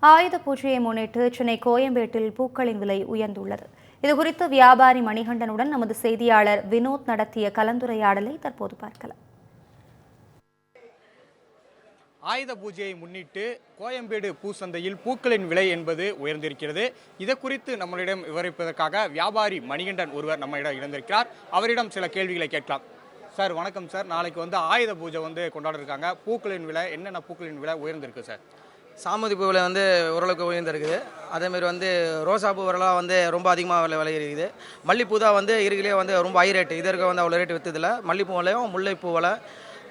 ஆயுத பூஜையை முன்னிட்டு சென்னை கோயம்பேட்டில் பூக்களின் விலை உயர்ந்துள்ளது. இதுகுறித்து வியாபாரி மணிகண்டனுடன் நமது செய்தியாளர் வினோத் நடத்திய கலந்துரையாடலை தற்போது பார்க்கலாம். ஆயுத பூஜையை முன்னிட்டு கோயம்பேடு பூசந்தையில் பூக்களின் விலை என்பது உயர்ந்திருக்கிறது. இது குறித்து நம்மளிடம் விவரிப்பதற்காக வியாபாரி மணிகண்டன் ஒருவர் நம்மிடம் இணைந்திருக்கிறார். அவரிடம் சில கேள்விகளை கேட்கலாம். சார் வணக்கம் சார். நாளைக்கு வந்து ஆயுத பூஜை வந்து கொண்டாட இருக்காங்க பூக்களின் விலை என்னென்ன பூக்களின் விலை உயர்ந்திருக்கு சார்? சாமதி பூவில் வந்து ஓரளவுக்கு உயர்ந்திருக்குது அதேமாரி வந்து ரோசா பூ வரலாம் வந்து ரொம்ப அதிகமாக விலை விலை இருக்குது மல்லிப்பூ தான் வந்து இருக்கிலே வந்து ரொம்ப ஹை ரேட்டு இது இருக்க வந்து அவ்வளோ ரேட்டு விற்றதில்ல மல்லிப்பூ விலையும் முல்லைப்பூ விலை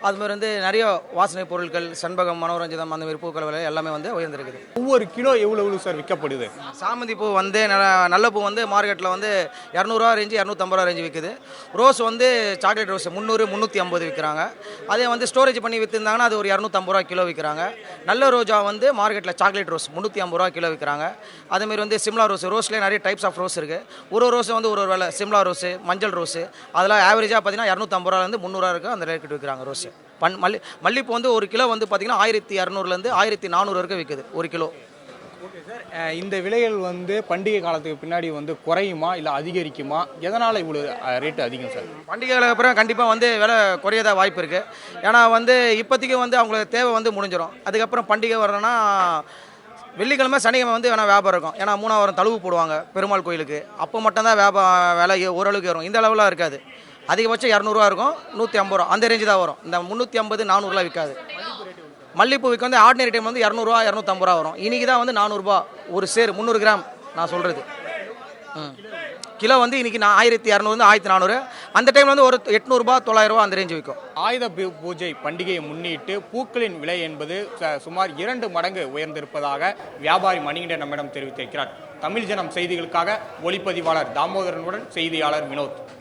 அதுமாதிரி வந்து நிறைய வாசனை பொருட்கள் செண்பகம் மனோரஞ்சிதம் அந்த மாதிரி பூக்கள் விலை எல்லாமே வந்து உயர்ந்திருக்குது. ஒவ்வொரு கிலோ எவ்வளோ எவ்வளோ சார் விற்கப்படுது? சாமந்தி பூ வந்து நல்ல- நல்ல பூ வந்து மார்க்கெட்டில் வந்து இரநூறுவா ரேஞ்சு இரநூத்தம்பது ரூபா ரேஞ்சு விற்குது ரோஸ் வந்து சாக்லேட் ரோஸ் முந்நூறு முந்நூற்றி ஐம்பது விற்கிறாங்க அதே வந்து ஸ்டோரேஜ் பண்ணி விற்றுருந்தாங்கன்னா அது ஒரு இரநூத்தம்பது ரூபா கிலோ விற்கிறாங்க நல்ல ரோஜா வந்து மார்க்கெட்டில் சாக்லேட் ரோஸ் முந்நூற்றி ஐம்பது ரூபா கிலோ விற்கிறாங்க அதேமாரி வந்து சிம்லா ரோஸ் ரோஸ்லேயே நிறைய டைப்ஸ் ஆஃப் ரோஸ் இருக்குது ஒரு ஒரு ரோஸ் வந்து ஒரு ஒரு விலை சிம்லா ரோஸு மஞ்சள் ரோஸு அதெல்லாம் ஆவரேஜாக பார்த்தீங்கன்னா இரநூத்தம்பது ரூபாலேருந்து முந்நூறுவா இருக்குது அந்த ரேட்டு விற்கிறாங்க ரோஸ் பன் மல்லி மல்லிப்பூ வந்து ஒரு கிலோ வந்து பார்த்தீங்கன்னா ஆயிரத்தி இரநூறுலேருந்து ஆயிரத்தி நானூறு வரைக்கும் விற்குது ஒரு கிலோ. Okay sir. இந்த விலைகள் வந்து பண்டிகை காலத்துக்கு பின்னாடி வந்து குறையுமா இல்லை அதிகரிக்குமா? எதனால் இவ்வளோ ரேட்டு அதிகம் சார்? பண்டிகைகளுக்கு அப்புறம் கண்டிப்பாக வந்து விலை குறையதா வாய்ப்பு இருக்குது ஏன்னா வந்து இப்போதைக்கு வந்து அவங்களுக்கு தேவை வந்து முடிஞ்சிடும் அதுக்கப்புறம் பண்டிகை வரணும்னா வெள்ளிக்கிழமை சனிக்கிழமை வந்து வேணால் வியாபாரம் இருக்கும். ஏன்னா மூணாவது தழுவு போடுவாங்க பெருமாள் கோயிலுக்கு. அப்போ மட்டும்தான் வியாபாரம் விலை ஓரளவுக்கு வரும் இந்த அளவுலாம் இருக்காது. அதிகபட்சம் இரநூறுவா இருக்கும் நூற்றி ஐம்பது ரூபா. அந்த ரேஞ்சு தான் வரும். இந்த முந்நூற்றி ஐம்பது நானூறுலாம் விற்காது மல்லிப்பூவுக்கு வந்து ஆர்டினரி டைம் வந்து இரநூறுவா இரநூத்தம்பது ரூபா வரும். இன்றைக்கி தான் வந்து நானூறுரூபா ஒரு சேர் முந்நூறு கிராம் நான் சொல்கிறது ம். கிலோ வந்து இன்றைக்கி நான் ஆயிரத்தி இரநூறு ஆயிரத்தி நானூறு. அந்த டைமில் வந்து ஒரு எட்நூறுபா தொள்ளாயிரரூபா அந்த ரேஞ்சு விற்கும் ஆயுத பூஜை பண்டிகையை முன்னிட்டு பூக்களின் விலை என்பது ச- சுமார் இரண்டு மடங்கு உயர்ந்திருப்பதாக வியாபாரி மணிகண்டன் நம்மிடம் தெரிவித்திருக்கிறார். தமிழ் ஜனம் செய்திகளுக்காக ஒளிப்பதிவாளர் தாமோதரனுடன் செய்தியாளர் வினோத்.